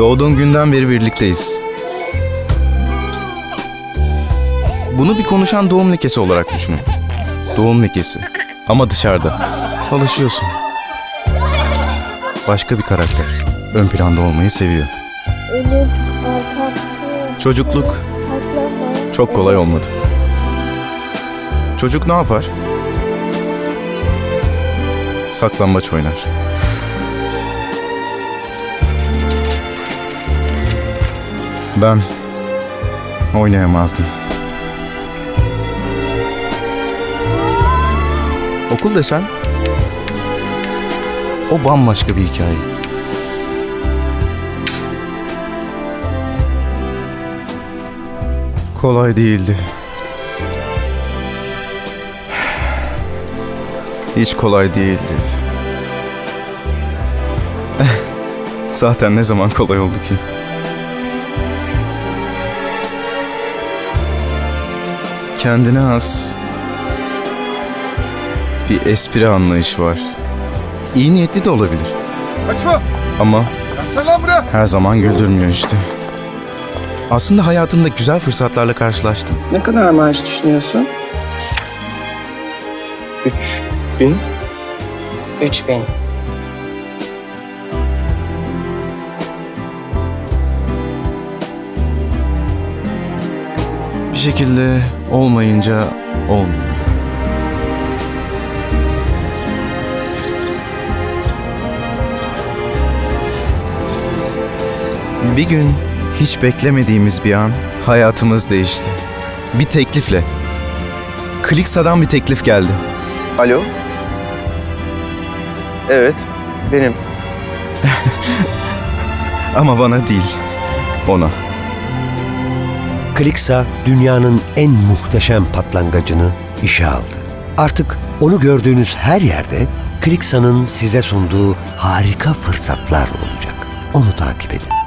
Doğduğun günden beri birlikteyiz. Bunu bir konuşan doğum lekesi olarak düşünün. Doğum lekesi. Ama dışarıda. Alışıyorsun. Başka bir karakter. Ön planda olmayı seviyor. Çocukluk çok kolay olmadı. Çocuk ne yapar? Saklambaç oynar. Ben oynayamazdım. Okul desen o bambaşka bir hikaye. Kolay değildi. Hiç kolay değildi. Zaten ne zaman kolay oldu ki? kendine has bir espri anlayışı var. İyi niyetli de olabilir. Açma! Ama her zaman güldürmüyor işte. Aslında hayatımda güzel fırsatlarla karşılaştım. Ne kadar maaş düşünüyorsun? 3000. 3000. şekilde olmayınca olmuyor. Bir gün hiç beklemediğimiz bir an hayatımız değişti. Bir teklifle. Kliksa'dan bir teklif geldi. Alo. Evet, benim. Ama bana değil, ona. Kliksa dünyanın en muhteşem patlangacını işe aldı. Artık onu gördüğünüz her yerde Kliksa'nın size sunduğu harika fırsatlar olacak. Onu takip edin.